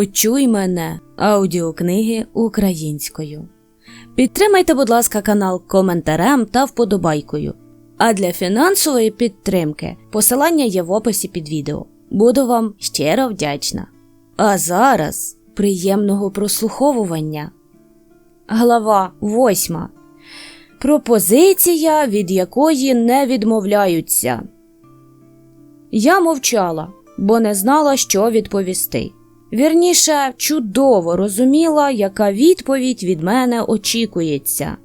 Почуй мене аудіокниги українською. Підтримайте, будь ласка, канал коментарем та вподобайкою. А для фінансової підтримки посилання є в описі під відео. Буду вам щиро вдячна. А зараз приємного прослуховування. Глава 8. Пропозиція, від якої не відмовляються. Я мовчала, бо не знала, що відповісти. Вірніше, чудово розуміла, яка відповідь від мене очікується.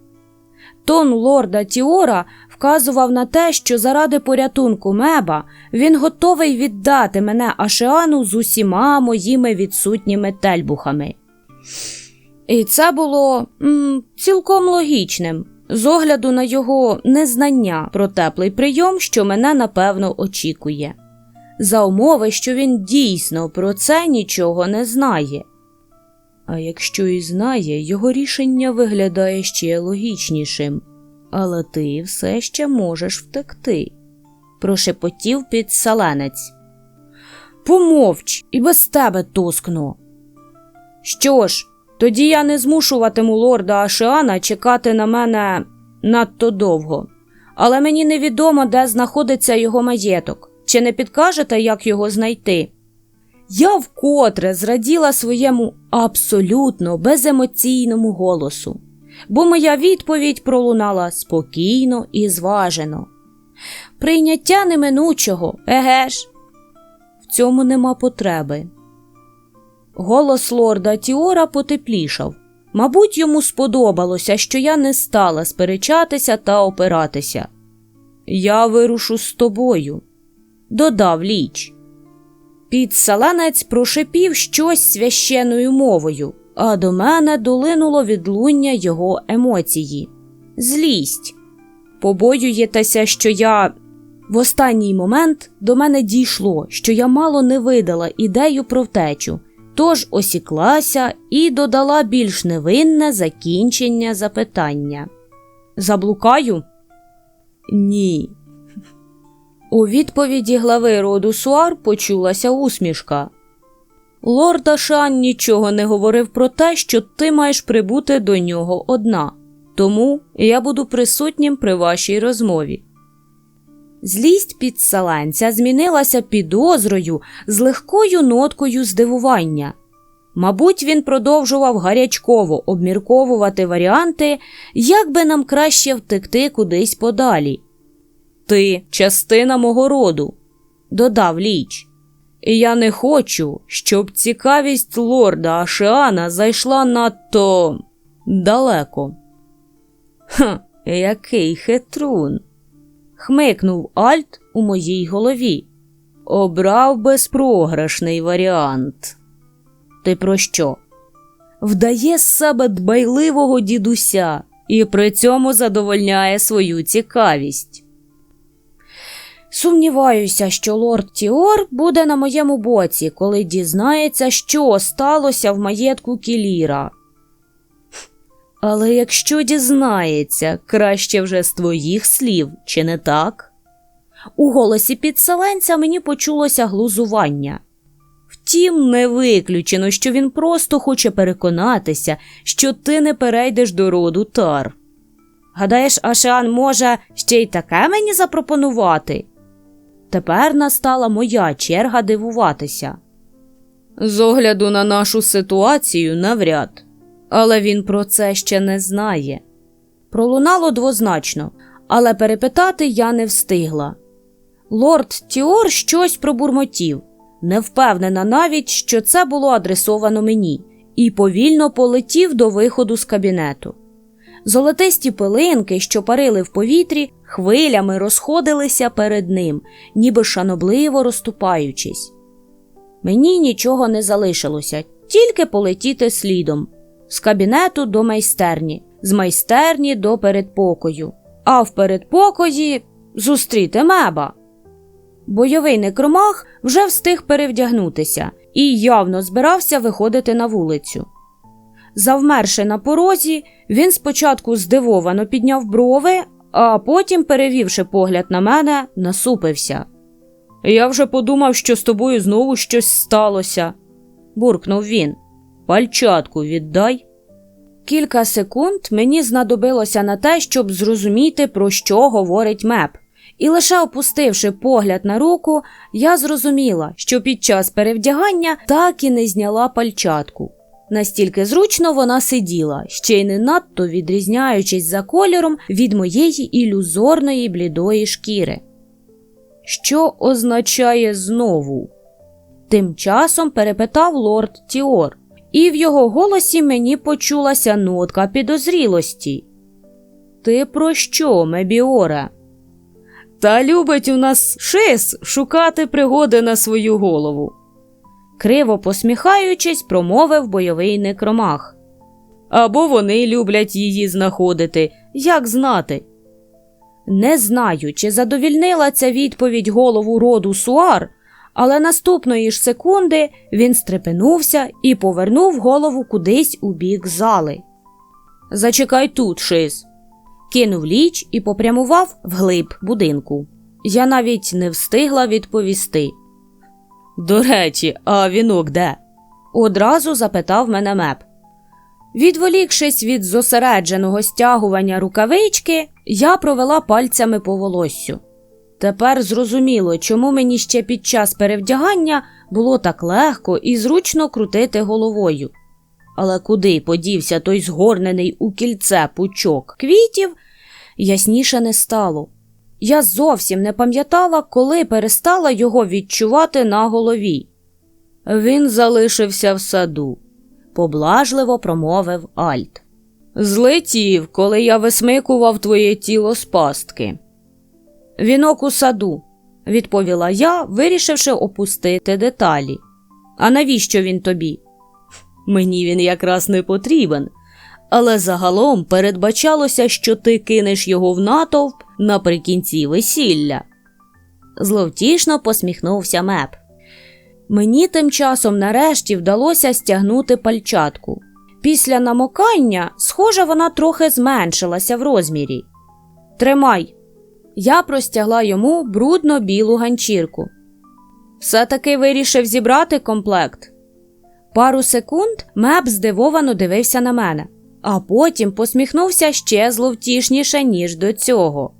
Тон лорда Тіора вказував на те, що заради порятунку меба він готовий віддати мене Ашеану з усіма моїми відсутніми тельбухами. І це було м, цілком логічним, з огляду на його незнання про теплий прийом, що мене напевно очікує за умови, що він дійсно про це нічого не знає. А якщо і знає, його рішення виглядає ще логічнішим, але ти все ще можеш втекти, прошепотів підсаленець. Помовч, і без тебе тоскну. Що ж, тоді я не змушуватиму лорда Ашеана чекати на мене надто довго, але мені невідомо, де знаходиться його маєток. Чи не підкажете, як його знайти? Я вкотре зраділа своєму абсолютно беземоційному голосу, бо моя відповідь пролунала спокійно і зважено. Прийняття неминучого, еге ж? В цьому нема потреби. Голос лорда Тіора потеплішав. Мабуть, йому сподобалося, що я не стала сперечатися та опиратися. Я вирушу з тобою додав ліч. Підсаланець прошипів щось священною мовою, а до мене долинуло відлуння його емоції. Злість. Побоюєтеся, що я. В останній момент до мене дійшло, що я мало не видала ідею про втечу, тож осіклася і додала більш невинне закінчення запитання. Заблукаю? Ні. У відповіді глави роду Суар почулася усмішка. Лорд Ашан нічого не говорив про те, що ти маєш прибути до нього одна, тому я буду присутнім при вашій розмові. Злість підсаланця змінилася підозрою з легкою ноткою здивування. Мабуть, він продовжував гарячково обмірковувати варіанти, як би нам краще втекти кудись подалі. Ти частина мого роду, додав ліч. І я не хочу, щоб цікавість лорда Ашеана зайшла надто далеко. Ха, який хитрун. хмикнув Альт у моїй голові. Обрав безпрограшний варіант. Ти про що? Вдає з себе дбайливого дідуся і при цьому задовольняє свою цікавість. Сумніваюся, що лорд Тіор буде на моєму боці, коли дізнається, що сталося в маєтку Кіліра. Але якщо дізнається, краще вже з твоїх слів, чи не так? У голосі підселенця мені почулося глузування. Втім, не виключено, що він просто хоче переконатися, що ти не перейдеш до роду тар. Гадаєш, Ашан може ще й таке мені запропонувати? Тепер настала моя черга дивуватися. З огляду на нашу ситуацію навряд, але він про це ще не знає. Пролунало двозначно, але перепитати я не встигла. Лорд Тіор щось пробурмотів, не впевнена навіть, що це було адресовано мені, і повільно полетів до виходу з кабінету. Золотисті пилинки, що парили в повітрі, хвилями розходилися перед ним, ніби шанобливо розступаючись. Мені нічого не залишилося, тільки полетіти слідом з кабінету до майстерні, з майстерні до передпокою, а в передпокої зустріти меба. Бойовий некромах вже встиг перевдягнутися і явно збирався виходити на вулицю. Завмерши на порозі, він спочатку здивовано підняв брови, а потім, перевівши погляд на мене, насупився. Я вже подумав, що з тобою знову щось сталося. буркнув він. Пальчатку віддай. Кілька секунд мені знадобилося на те, щоб зрозуміти, про що говорить меп. І лише опустивши погляд на руку, я зрозуміла, що під час перевдягання так і не зняла пальчатку. Настільки зручно вона сиділа, ще й не надто відрізняючись за кольором від моєї ілюзорної блідої шкіри. Що означає знову? Тим часом перепитав лорд Тіор, і в його голосі мені почулася нотка підозрілості. Ти про що, Мебіоре? Та любить у нас шис шукати пригоди на свою голову. Криво посміхаючись, промовив бойовий некромах. Або вони люблять її знаходити, як знати. Не знаю, чи задовільнила ця відповідь голову роду Суар, але наступної ж секунди він стрепенувся і повернув голову кудись у бік зали. Зачекай тут, шис. Кинув ліч і попрямував вглиб будинку. Я навіть не встигла відповісти. До речі, а вінок де? одразу запитав мене меп. Відволікшись від зосередженого стягування рукавички, я провела пальцями по волоссю. Тепер зрозуміло, чому мені ще під час перевдягання було так легко і зручно крутити головою. Але куди подівся той згорнений у кільце пучок квітів, ясніше не стало. Я зовсім не пам'ятала, коли перестала його відчувати на голові. Він залишився в саду, поблажливо промовив Альт. Злетів, коли я висмикував твоє тіло з пастки. Вінок у саду, відповіла я, вирішивши опустити деталі. А навіщо він тобі? Мені він якраз не потрібен, але загалом передбачалося, що ти кинеш його в натовп наприкінці весілля. Зловтішно посміхнувся меп. Мені тим часом нарешті вдалося стягнути пальчатку. Після намокання, схоже, вона трохи зменшилася в розмірі. Тримай. Я простягла йому брудно білу ганчірку. Все таки вирішив зібрати комплект. Пару секунд меп здивовано дивився на мене, а потім посміхнувся ще зловтішніше, ніж до цього.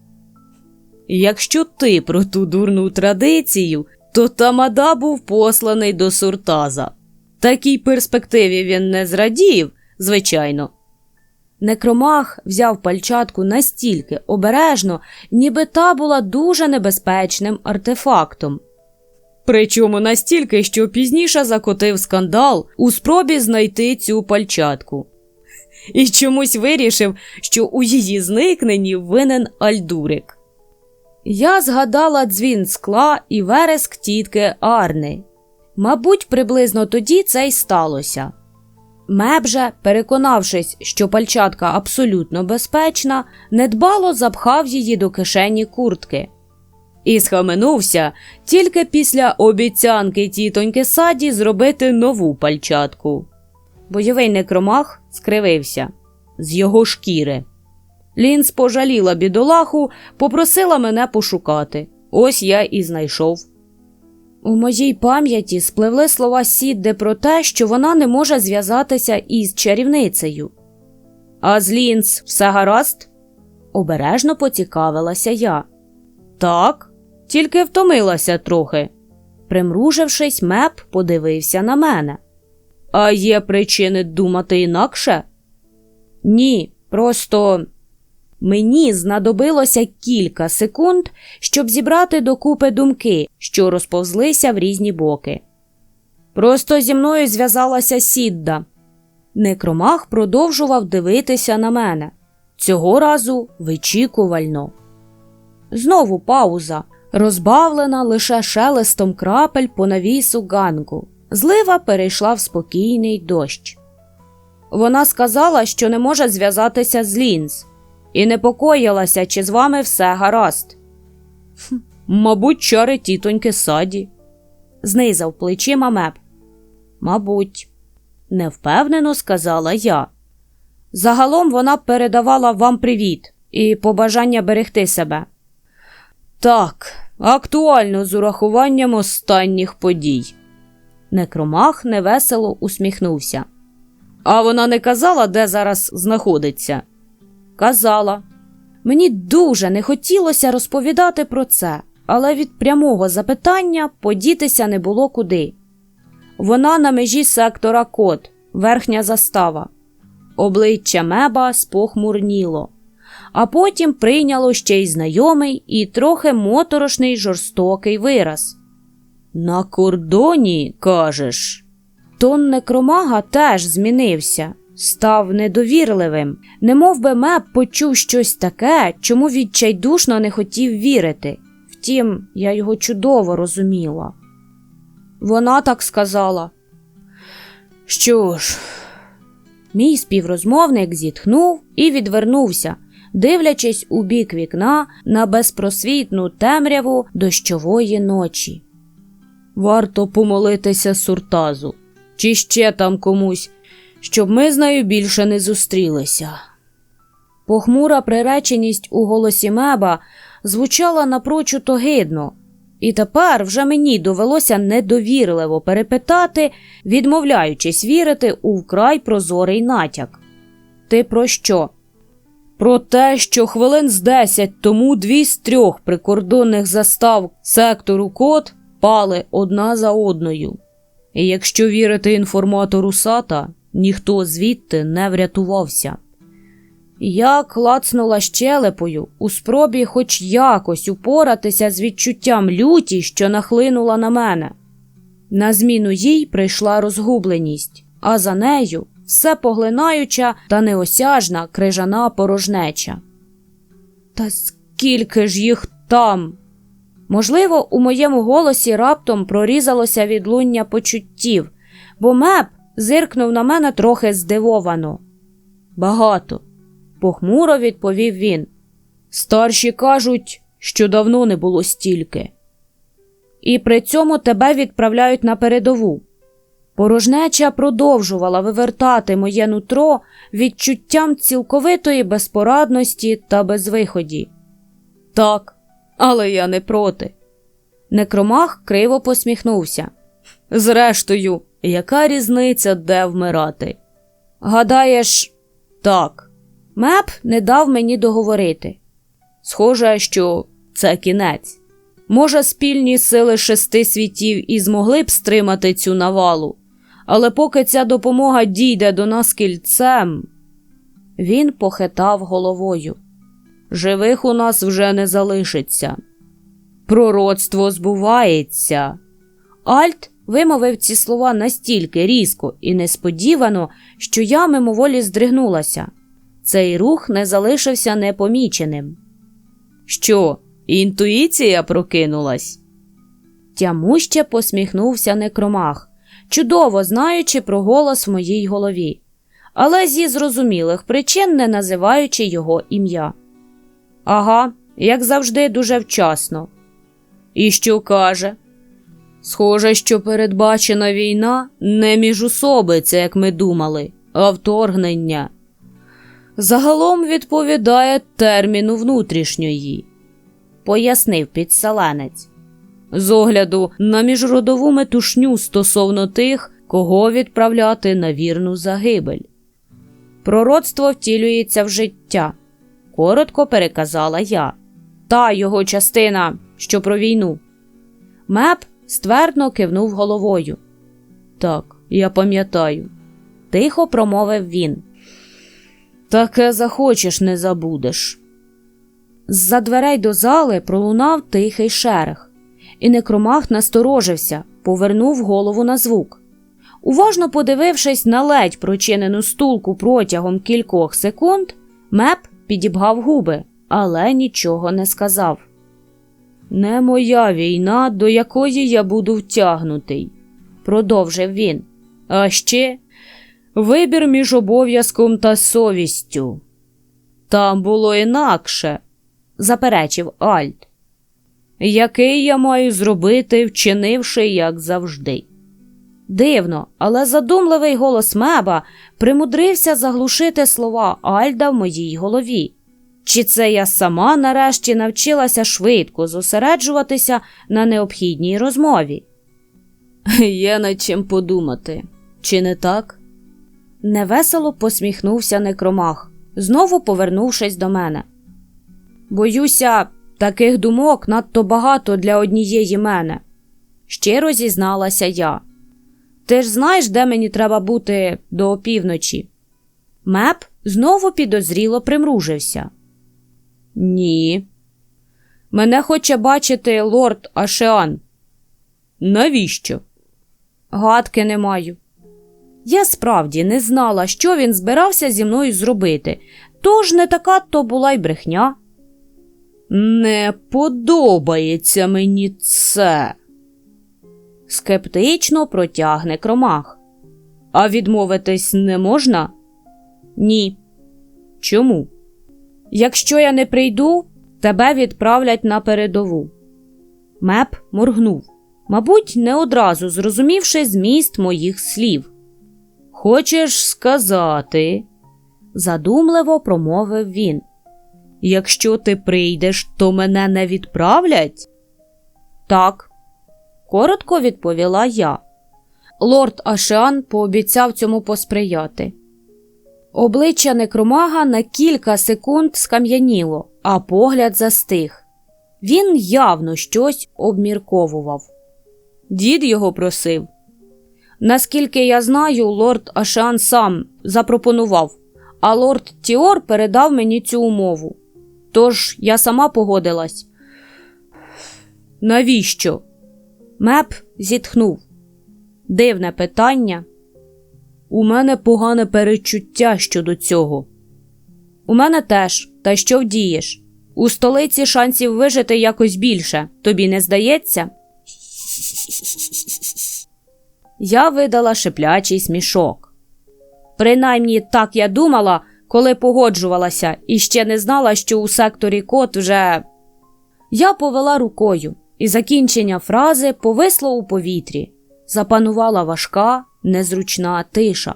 Якщо ти про ту дурну традицію, то Тамада був посланий до Суртаза. Такій перспективі він не зрадів, звичайно. Некромах взяв пальчатку настільки обережно, ніби та була дуже небезпечним артефактом. Причому настільки, що пізніше закотив скандал у спробі знайти цю пальчатку. І чомусь вирішив, що у її зникненні винен Альдурик. Я згадала дзвін скла і вереск тітки Арни. Мабуть, приблизно тоді це й сталося. Меб же, переконавшись, що пальчатка абсолютно безпечна, недбало запхав її до кишені куртки. І схаменувся тільки після обіцянки тітоньки саді зробити нову пальчатку. Бойовий некромах скривився з його шкіри. Лінс пожаліла бідолаху, попросила мене пошукати. Ось я і знайшов. У моїй пам'яті спливли слова Сідде про те, що вона не може зв'язатися із чарівницею. А з Лінс все гаразд? обережно поцікавилася я. Так, тільки втомилася трохи. Примружившись, меп подивився на мене. А є причини думати інакше? Ні, просто мені знадобилося кілька секунд, щоб зібрати докупи думки, що розповзлися в різні боки. Просто зі мною зв'язалася Сідда. Некромах продовжував дивитися на мене, цього разу вичікувально. Знову пауза, розбавлена лише шелестом крапель по навісу ганку. Злива перейшла в спокійний дощ. Вона сказала, що не може зв'язатися з Лінз, і непокоїлася, чи з вами все гаразд. «Хм, Мабуть, чари тітоньки саді, знизав плечима меп. Мабуть, невпевнено сказала я. Загалом вона передавала вам привіт і побажання берегти себе. Так, актуально з урахуванням останніх подій. Некромах невесело усміхнувся. А вона не казала, де зараз знаходиться? Казала. Мені дуже не хотілося розповідати про це, але від прямого запитання подітися не було куди. Вона на межі сектора кот, верхня застава. Обличчя меба спохмурніло, а потім прийняло ще й знайомий і трохи моторошний жорстокий вираз. На кордоні, кажеш. Тон некромага теж змінився, став недовірливим, немов би меб почув щось таке, чому відчайдушно не хотів вірити. Втім, я його чудово розуміла. Вона так сказала. Що ж, мій співрозмовник зітхнув і відвернувся, дивлячись у бік вікна на безпросвітну темряву дощової ночі. Варто помолитися суртазу, чи ще там комусь, щоб ми з нею більше не зустрілися. Похмура приреченість у голосі меба звучала напрочуд огидно, і тепер вже мені довелося недовірливо перепитати, відмовляючись вірити у вкрай прозорий натяк. Ти про що? Про те, що хвилин з десять тому дві з трьох прикордонних застав сектору кот пали одна за одною. І якщо вірити інформатору Сата, ніхто звідти не врятувався. Я клацнула щелепою у спробі хоч якось упоратися з відчуттям люті, що нахлинула на мене. На зміну їй прийшла розгубленість, а за нею все поглинаюча та неосяжна крижана порожнеча. Та скільки ж їх там? Можливо, у моєму голосі раптом прорізалося відлуння почуттів, бо меп зиркнув на мене трохи здивовано. Багато, похмуро відповів він. Старші кажуть, що давно не було стільки. І при цьому тебе відправляють на передову. Порожнеча продовжувала вивертати моє нутро відчуттям цілковитої безпорадності та безвиході. Так, але я не проти. Некромах криво посміхнувся. Зрештою, яка різниця, де вмирати? Гадаєш, так. Меп не дав мені договорити. Схоже, що це кінець. Може, спільні сили шести світів і змогли б стримати цю навалу, але поки ця допомога дійде до нас кільцем. Він похитав головою. Живих у нас вже не залишиться. Пророцтво збувається. Альт вимовив ці слова настільки різко і несподівано, що я мимоволі здригнулася. Цей рух не залишився непоміченим. Що, інтуїція прокинулась? Тямуще посміхнувся некромах, чудово знаючи про голос в моїй голові, але зі зрозумілих причин не називаючи його ім'я. Ага, як завжди, дуже вчасно. І що каже? Схоже, що передбачена війна не міжусобиця, як ми думали, а вторгнення. Загалом відповідає терміну внутрішньої, пояснив підселенець. З огляду на міжродову метушню стосовно тих, кого відправляти на вірну загибель. Пророцтво втілюється в життя, коротко переказала я. Та його частина, що про війну. Меп ствердно кивнув головою. Так, я пам'ятаю, тихо промовив він. Таке захочеш, не забудеш. З-за дверей до зали пролунав тихий шерех, і некромах насторожився, повернув голову на звук. Уважно подивившись на ледь прочинену стулку протягом кількох секунд, меп підібгав губи, але нічого не сказав. Не моя війна, до якої я буду втягнутий, продовжив він. А ще вибір між обов'язком та совістю. Там було інакше, заперечив Альт. Який я маю зробити, вчинивши, як завжди. Дивно, але задумливий голос меба примудрився заглушити слова Альда в моїй голові. Чи це я сама нарешті навчилася швидко зосереджуватися на необхідній розмові? Є над чим подумати, чи не так? Невесело посміхнувся некромах, знову повернувшись до мене. Боюся, таких думок надто багато для однієї мене, щиро зізналася я. Ти ж знаєш, де мені треба бути до опівночі? Меп знову підозріло примружився. Ні. Мене хоче бачити лорд Ашеан. Навіщо? Гадки не маю. Я справді не знала, що він збирався зі мною зробити, тож не така то була й брехня. Не подобається мені це. Скептично протягне кромах. А відмовитись не можна? Ні. Чому? Якщо я не прийду, тебе відправлять на передову. Меп моргнув, мабуть, не одразу зрозумівши зміст моїх слів. Хочеш сказати, задумливо промовив він. Якщо ти прийдеш, то мене не відправлять? Так, коротко відповіла я. Лорд Ашан пообіцяв цьому посприяти. Обличчя некромага на кілька секунд скам'яніло, а погляд застиг. Він явно щось обмірковував. Дід його просив. Наскільки я знаю, лорд Ашан сам запропонував, а лорд Тіор передав мені цю умову. Тож я сама погодилась. Навіщо? Меп зітхнув. Дивне питання. У мене погане перечуття щодо цього. У мене теж, та що вдієш? У столиці шансів вижити якось більше, тобі не здається? Я видала шиплячий смішок. Принаймні так я думала, коли погоджувалася, і ще не знала, що у секторі кот вже. Я повела рукою, і закінчення фрази повисло у повітрі. Запанувала важка, незручна тиша.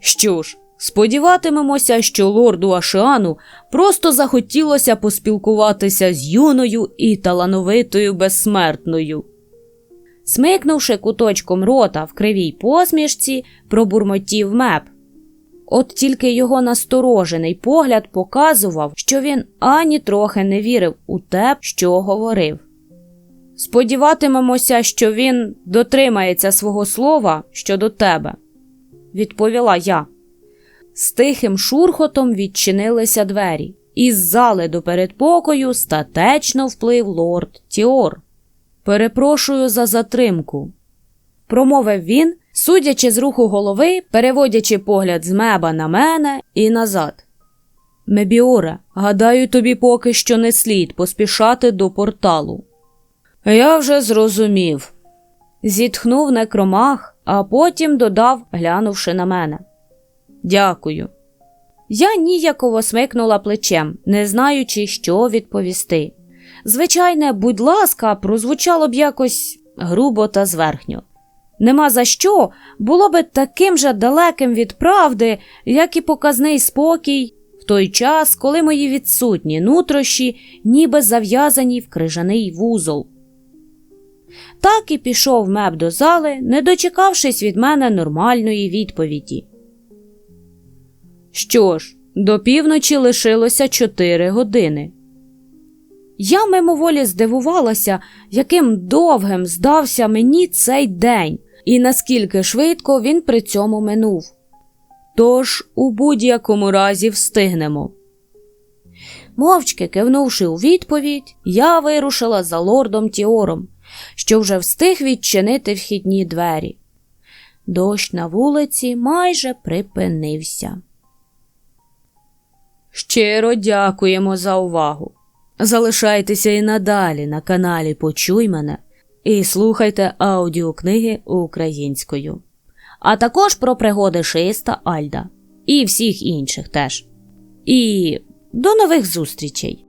Що ж, сподіватимемося, що лорду Ашиану просто захотілося поспілкуватися з юною і талановитою безсмертною. Смикнувши куточком рота в кривій посмішці, пробурмотів меп. От тільки його насторожений погляд показував, що він ані трохи не вірив у те, що говорив. Сподіватимемося, що він дотримається свого слова щодо тебе, відповіла я. З тихим шурхотом відчинилися двері, із зали до передпокою статечно вплив лорд Тіор. Перепрошую за затримку, промовив він, судячи з руху голови, переводячи погляд з меба на мене і назад. Мебіоре, гадаю, тобі поки що не слід поспішати до порталу. Я вже зрозумів. Зітхнув некромах, а потім додав, глянувши на мене. Дякую. Я ніяково смикнула плечем, не знаючи, що відповісти. Звичайне, будь ласка, прозвучало б якось грубо та зверхньо. Нема за що було би таким же далеким від правди, як і показний спокій, в той час, коли мої відсутні нутрощі ніби зав'язані в крижаний вузол. Так і пішов меб до зали, не дочекавшись від мене нормальної відповіді. Що ж, до півночі лишилося чотири години. Я мимоволі здивувалася, яким довгим здався мені цей день, і наскільки швидко він при цьому минув. Тож у будь-якому разі встигнемо. Мовчки кивнувши у відповідь, я вирушила за лордом Тіором, що вже встиг відчинити вхідні двері. Дощ на вулиці майже припинився. Щиро дякуємо за увагу. Залишайтеся і надалі на каналі Почуй мене і слухайте аудіокниги українською, а також про пригоди Шиста Альда і всіх інших теж. І до нових зустрічей!